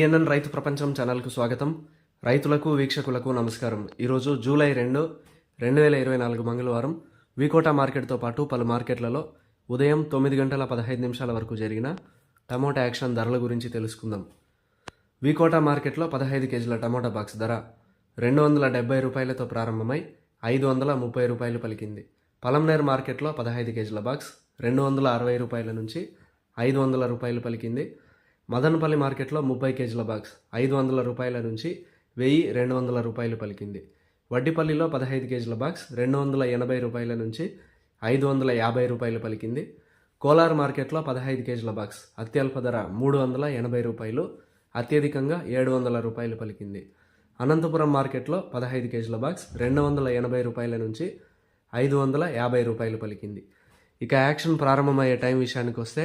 BNN రైతు ప్రపంచం ఛానల్కు స్వాగతం. రైతులకు వీక్షకులకు నమస్కారం. ఈరోజు జూలై రెండు రెండు వేల ఇరవై నాలుగు మంగళవారం వికోటా మార్కెట్తో పాటు పలు మార్కెట్లలో ఉదయం తొమ్మిది గంటల పదహైదు నిమిషాల వరకు జరిగిన టమోటా యాక్షన్ ధరల గురించి తెలుసుకుందాం. వికోటా మార్కెట్లో పదహైదు కేజీల టమోటా బాక్స్ ధర రెండు వందల డెబ్బై రూపాయలతో ప్రారంభమై ఐదు వందల ముప్పై రూపాయలు పలికింది. పలంనేర్ మార్కెట్లో పదహైదు కేజీల బాక్స్ రెండు వందల అరవై రూపాయల నుంచి ఐదు వందల రూపాయలు పలికింది. మదనపల్లి మార్కెట్లో ముప్పై కేజీల బాక్స్ ఐదు వందల రూపాయల నుంచి వెయ్యి రెండు వందల రూపాయలు పలికింది. వడ్డిపల్లిలో పదహైదు కేజీల బాక్స్ రెండు వందల ఎనభై రూపాయల నుంచి ఐదు వందల యాభై రూపాయలు పలికింది. కోలార్ మార్కెట్లో పదహైదు కేజీల బాక్స్ అత్యల్ప ధర మూడు వందల ఎనభై రూపాయలు అత్యధికంగా ఏడు వందల రూపాయలు పలికింది. అనంతపురం మార్కెట్లో పదహైదు కేజీల బాక్స్ రెండు వందల ఎనభై రూపాయల నుంచి ఐదు వందల యాభై రూపాయలు పలికింది. ఇక యాక్షన్ ప్రారంభమయ్యే టైం విషయానికి వస్తే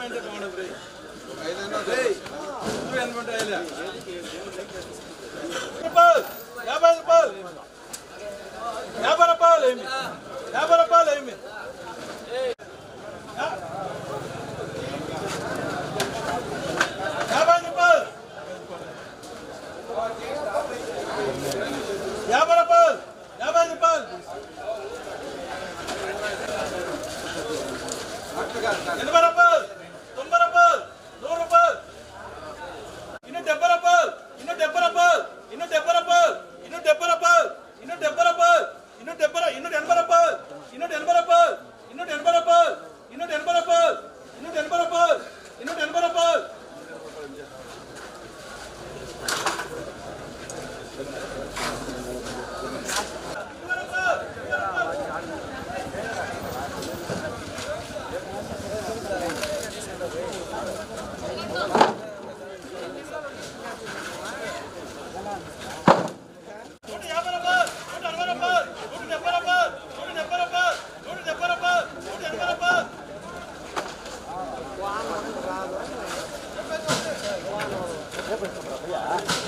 అంటే బాగుండదు రే రేయ్, ఇద్దరు యాభై రూపాయలు యాభై రూపాయలు ఏమి యాభై రూపాయలు ఏమి యాభై రూపాయలు యాభై రూపాయలు యాభై రూపాయలు ఎనభై రూపాయలు ఎనభై